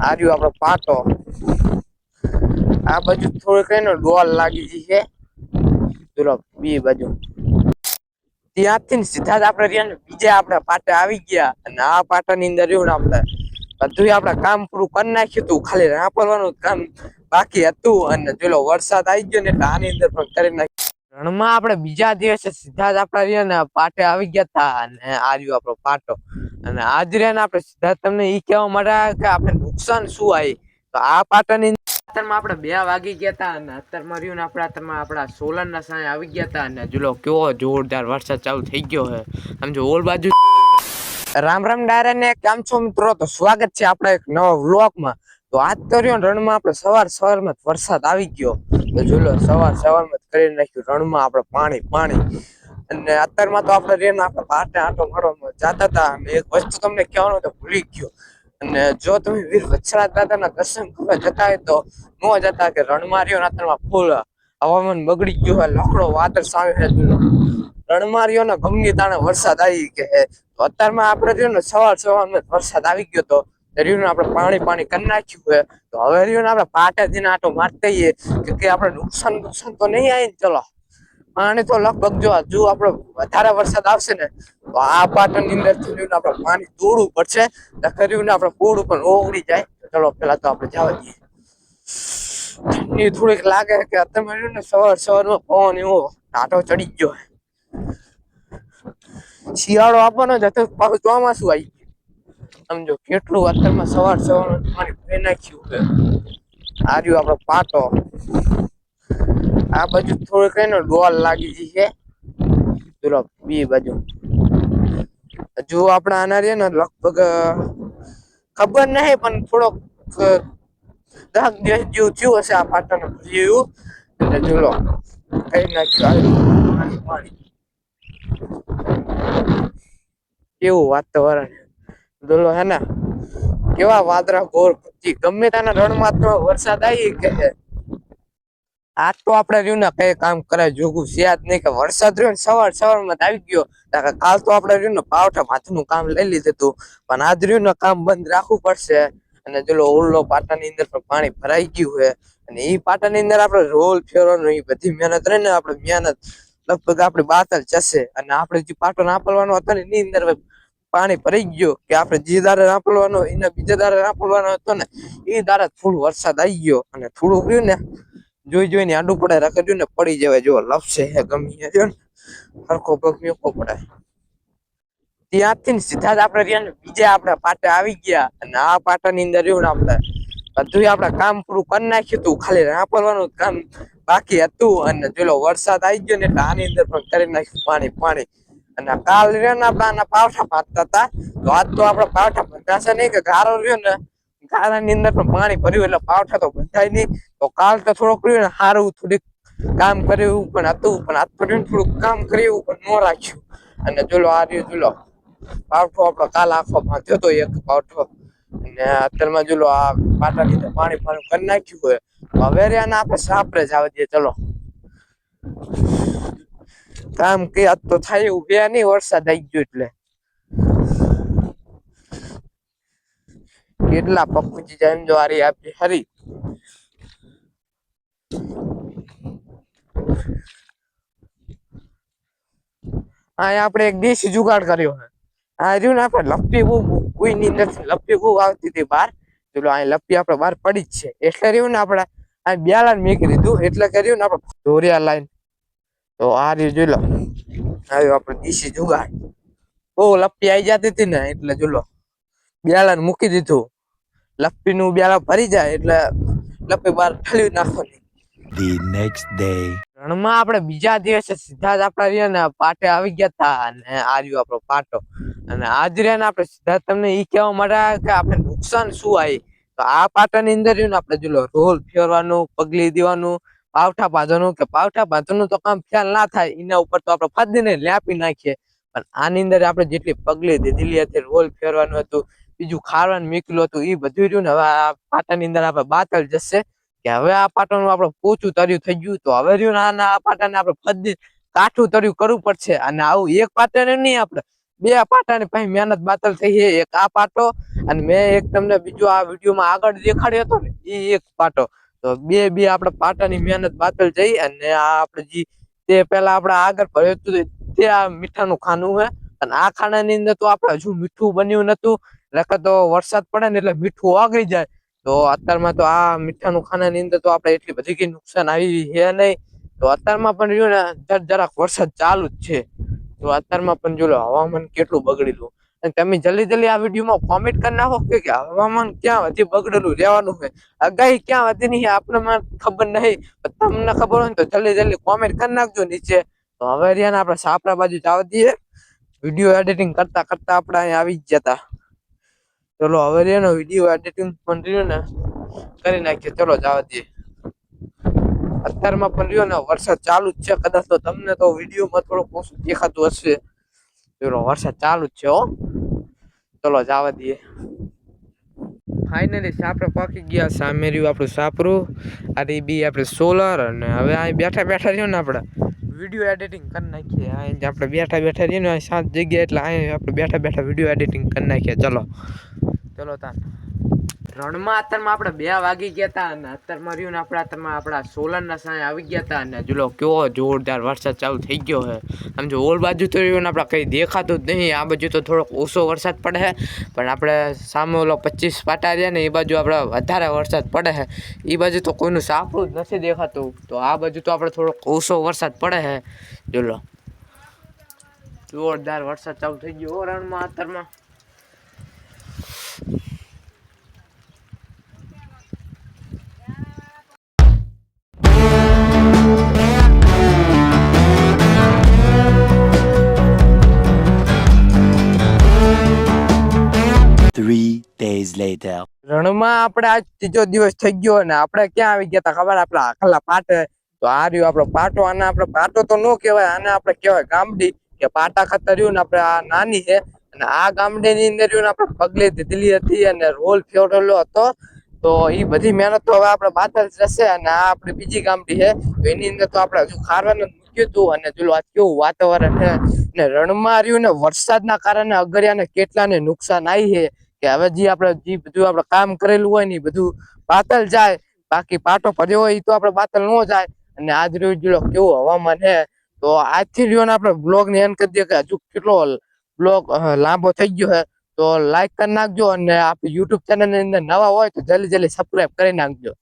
આ રહ્યો આપણો પાટો. આ બાજુ થોડુંક એનો ડોલ લાગી ગઈ છે. ચલો બી બાજુ. ત્યાંથી સીધા જ આપણે રહ્યા બીજા આપણા પાટા આવી ગયા. અને આ પાટાની અંદર રહ્યું ને આપણે બધું આપણે કામ પૂરું કરી નાખ્યું હતું. ખાલી રાપરવાનું કામ બાકી હતું. અને પેલો વરસાદ આવી ગયો ને એટલે આની અંદર પણ કરી નાખ્યું. રણમાં આપણે બીજા દિવસે સીધા જ આપણા રહ્યા ને પાટે આવી ગયા હતા. અને આ રહ્યો આપણો પાટો. અને આજ રહ્યા ને આપણે સીધા તમને એ કહેવા માટે કે આપણે નુકસાન શું આવી તો આ પાટણની અત્યારમાં આપણે બે વાગી ગયા હતા અને અત્યારમાં રહ્યું ને આપણે અત્યારમાં આપણા સોલરના સાંજે આવી ગયા હતા અને જુલો કેવો જોરદાર વરસાદ ચાલુ થઈ ગયો છે આમ જો ઓલ બાજુ રામ રામ ડાયરા ને કેમ છો મિત્રો તો સ્વાગત છે આપણા એક નવા વ્લોગમાં. તો આજ તો રહ્યો રણમાં આપણે સવાર સવારમાં વરસાદ આવી ગયો. તો જોલો સવાર સવારમાં કરી નાખ્યું રણમાં આપણે પાણી પાણી. અને અત્યારમાં તો આપણે રેન આપણે બહારને આટો મારવા જતા હતા અને એક વસ્તુ તમને કહેવાનું તો ભૂલી ગયો. અને જો તમે વીર વચ્છરાજ દાદાના દર્શન કરવા જતા હોય તો ન જતા કે રણમારીઓ રહ્યો ફૂલ હવામાન બગડી ગયું હોય, લાકડો વાદળ સામે છે જોલો રણમાં રહ્યો ને ગમની તાણે વરસાદ આવી કે અત્યારમાં આપણે રહ્યો ને સવાર સવારમાં વરસાદ આવી ગયો તો રહ્યું આપણે પાણી પાણી કરી નાખ્યું હોય. તો હવે રહ્યું આપણે પાટે જઈને આટો મારતા કે આપણે નુકસાન નુકસાન તો નહીં આવી ને, ચલો. પાણી તો લગભગ જો હજુ આપણે વધારે વરસાદ આવશે ને, તો આ પાટણની અંદર ને આપણે પાણી દોડવું પડશે ને આપણે પૂરું પણ ઓગળી જાય. ચલો, પેલા તો આપણે જવા દઈએ. થોડીક લાગે કે અત્યારે ને સવાર સવારમાં પવન એવો આટો ચડી ગયો શિયાળો આપવાનો જ હતો, પાછું ચોમાસું આવી ગયું. સમજો કેટલું અત્યારમાં સવાર સવાર પાણી ભરી નાખ્યું છે આ રહ્યું આપણો પાટો. આ બાજુ થોડીક એનો ડોલ લાગી ગઈ છે. ચલો બી બાજુ. હજુ આપણા આના રે ને, લગભગ ખબર નહીં, પણ થોડોક દસ દિવસ જેવું થયું હશે આ પાટણ જેવું. એટલે ચલો, કઈ નાખ્યું. કેવું વાતાવરણ બોલો હે ને કેવા વાદળા ઘોર ગમે તેના રણમાં તો વરસાદ આવી કે આજ તો આપણે રહ્યું ને કઈ કામ કરે જોગું સિયાદ નહીં કે વરસાદ રહ્યો ને સવાર સવારમાં માં આવી ગયો. કાલ તો આપણે રહ્યું ને પાવઠા માથું કામ લઈ લીધું હતું. પણ આજ રહ્યું ને કામ બંધ રાખવું પડશે. અને ચલો ઓલો પાટાની અંદર પણ પાણી ભરાઈ ગયું છે. અને એ પાટાની અંદર આપણે રોલ ફેરવાનો એ બધી મહેનત રહે ને આપણે મહેનત. લગભગ આપણે બાતલ જશે. અને આપણે જે પાટો નાપલવાનો હતો ને એની અંદર પાણી ભરાઈ ગયો. કે આપણે જે દારે નાપલવાનો, એના બીજા દારે નાપલવાનો હતો ને એ દારે થોડું વરસાદ આવી ગયો. અને થોડું રહ્યું ને જોઈ જોઈને આડું પડે રાખજો ને પડી જવાય. જો, લપસે હે, ગમી જો ને, હરખો પગ મેકો પડે ત્યાંથી સીધા જ આપણે રહ્યા ને, બીજા આપણે પાટે આવી ગયા. અને આ પાટાની અંદર રહ્યું ને આપણે બધું આપણે કામ પૂરું કરી નાખ્યું હતું. ખાલી રાપરવાનું કામ બાકી હતું. અને પેલો વરસાદ આવી ગયો ને, એટલે આની અંદર પણ કરી નાખ્યું પાણી પાણી. અને કાલ રહ્યો ને, આપણે આના પાવઠા પાડતા હતા. તો આજ તો આપણે પાવઠા બંધાશે નહીં, કે ગારો રહ્યો ને, ગારાની અંદર પણ પાણી ભર્યું, એટલે પાવઠા તો બંધાય નહીં. તો કાલ તો થોડોક રહ્યું ને સારું થોડીક કામ કર્યું પણ હતું, પણ આ થોડું થોડુંક કામ કર્યું પણ ન રાખ્યું. અને જોલો આ રહ્યું, જોલો. પાવઠો આપણો કાલ આખો બાંધ્યો હતો એક પાવઠો. અને અત્યારમાં જોલો આ પાટા લીધે પાણી પાણી કરી નાખ્યું હોય. હવે રહ્યા ને આપણે સાપરે જવા દઈએ ચલો. કામ કે આજ તો થાય એવું બે નહીં, વરસાદ આવી ગયો એટલે. કેટલા પપ્પુજી જાય જો આરી આપી હરી. આ આપણે એક દેશી જુગાડ કર્યો છે. આ રહ્યું ને આપણે લપ્પી બહુ કોઈની અંદર લપ્પી બહુ આવતી હતી બહાર. ચલો, આ લપ્પી આપણે બહાર પડી જ છે. એટલે રહ્યું ને આપણે આ બ્યાલા મેકી દીધું. એટલે કર્યું ને આપણે ધોરિયા લાઈન. તો આ રહ્યું, જોઈ લો. આવ્યો આપણે દેશી જુગાડ. બહુ લપ્પી આવી જતી હતી ને, એટલે જોલો બ્યાલા મૂકી દીધું. લપ્પી નું બ્યાલા ભરી જાય, એટલે લપ્પી બહાર ઠલવી નાખવાની. The next day. રણમાં આપણે બીજા દિવસે જ આપણા રહ્યા ને પાટે આવી ગયા હતા અને આ રહ્યો આપણો પાટો. અને આજ રહ્યા ને આપણે સીધા તમને એ કહેવા માટે કે આપણે નુકસાન શું આવી તો આ પાટાની અંદર રહ્યું ને આપણે જોલો રોલ ફેરવાનું, પગલી દેવાનું, પાવઠા બાંધવાનું, કે પાવઠા બાંધવાનું તો કામ ખ્યાલ ના થાય, એના ઉપર તો આપણે ફાદીને લ્યાપી નાખીએ. પણ આની અંદર આપણે જેટલી પગલી દીધેલી હતી, રોલ ફેરવાનું હતું, બીજું ખાવાનું મીકલું હતું એ બધું રહ્યું ને હવે આ પાટાની અંદર આપણે બાતલ જશે. કે હવે આ પાટણનું આપણે પોચું તર્યું થઈ ગયું તો હવે રહ્યું ને આ પાટાને આપણે ફદી કાઠું તર્યું કરવું પડશે. અને આવું એક પાટાને નહીં આપણે, બે પાટાની પાસે મહેનત બાતલ થઈ છે, એક આ પાટો અને મેં એક તમને બીજો આ વિડીયોમાં આગળ દેખાડ્યો હતો ને, એ એક પાટો. તો બે બે આપણે પાટાની મહેનત બાતલ જઈ અને આ આપણે જે, તે પેલા આપણે આગળ ભર્યું હતું તે આ મીઠાનું ખાનું છે અને આ ખાનાની અંદર તો આપણે હજુ મીઠું બન્યું નતું એટલે તો વરસાદ પડે ને એટલે મીઠું ઓગળી જાય. તો અત્યારમાં તો આ મીઠાનું ખાનાની અંદર તો આપણે એટલી બધી કઈ નુકસાન આવી છે નહીં. તો અત્યારમાં પણ જો ને જર- જરાક વરસાદ ચાલુ જ છે. તો અત્યારમાં પણ જો હવામાન કેટલું બગડેલું અને તમે જલ્દી જલ્દી આ વિડીયોમાં કોમેન્ટ કરી નાખો કે હવામાન ક્યાં હતી બગડેલું રહેવાનું છે. આગાહી ક્યાં વધી નહીં આપણને મને ખબર નહીં. તમને ખબર હોય તો જલ્દી જલ્દી કોમેન્ટ કરી નાખજો નીચે. તો હવે રહ્યા આપણે સાપરા બાજુ જવા દઈએ. વીડિયો એડિટિંગ કરતા કરતા આપણે અહીંયા આવી જ જતા. ચલો, હવે ને વીડિયો એડિટિંગ પણ રહ્યો ને, કરી નાખીએ ચલો જવા દઈએ અત્યારમાં પણ રહ્યો ને, વરસાદ ચાલુ જ છે. કદાચ તો તમને તો વિડીયોમાં થોડુંક ઓછું દેખાતું હશે. ચલો, વરસાદ ચાલુ જ છે, હો. ચલો જવા દઈએ ફાઇનલી સાપરે પાકી ગયા. સામે રહ્યું આપણું સાપરું. આ રહી બી આપણે સોલર અને હવે અહીં બેઠા બેઠા રહ્યો ને આપણે. વીડિયો એડિટિંગ કરી નાખીએ. અહીં આપણે બેઠા બેઠા રહીએ ને સાત જગ્યા એટલે અહીં આપણે બેઠા બેઠા વીડિયો એડિટિંગ કરી નાખીએ. ચલો. ચલો તાન. રણમાં અત્યારમાં આપણે બે વાગી ગયા હતા અને અત્યારમાં રહ્યું ને આપણે અત્યારમાં આપણા સોલરના સાંજે આવી ગયા હતા અને જુલો કેવો જોરદાર વરસાદ ચાલુ થઈ ગયો છે આમ જો ઓલ બાજુ તો રહ્યું ને આપણે કંઈ દેખાતું જ નહીં. આ બાજુ તો થોડોક ઓછો વરસાદ પડે છે પણ આપણે સામે ઓલો પચીસ પાટા રહ્યા ને એ બાજુ આપણે વધારે વરસાદ પડે છે એ બાજુ તો કોઈનું સાંપડું જ નથી દેખાતું. તો આ બાજુ તો આપણે થોડોક ઓછો વરસાદ પડે છે જોલો. જોરદાર વરસાદ ચાલુ થઈ ગયો રણમાં અત્યારમાં. રણમાં આપણે આજ ત્રીજો દિવસ થઈ ગયો અને આપણે ક્યાં આવી ગયા તા ખબર? આપણા આખલા પાટે. તો આ રહ્યો આપણો પાટો. આને આપણે પાટો તો ન કહેવાય, આને આપણે કહેવાય ગામડી. કે પાટા ખાતર રહ્યું ને આપણે આ નાની છે. અને આ ગામડીની અંદર રહ્યું ને આપણે પગલે દીધેલી હતી અને રોલ ફેરેલો હતો. તો એ બધી મહેનત તો હવે આપણે બાતલ જશે અને આ આપણી બીજી ગામડી છે. તો એની અંદર તો આપણે હજુ ખારવાનું મૂક્યું હતું. અને પેલું આ કેવું વાતાવરણ છે. ને રણમાં રહ્યું ને વરસાદના કારણે અગરિયાને કેટલાને નુકસાન આવી છે. કે હવે જે આપણે જે બધું આપણે કામ કરેલું હોય ને એ બધું પાતળ જાય, બાકી પાટો ભર્યો હોય એ તો આપણે પાતળ ન જાય. અને આજ રોજ કેવું હવામાન છે તો આજથી રહ્યો આપણે બ્લોગ ને એમ કરી દઈએ કે હજુ કેટલો બ્લોગ લાંબો થઈ ગયો છે તો લાઈક કરી નાખજો અને આપણી યુટ્યુબ ચેનલની અંદર નવા હોય તો જલ્દી જલ્દી સબસ્ક્રાઈબ કરી નાખજો.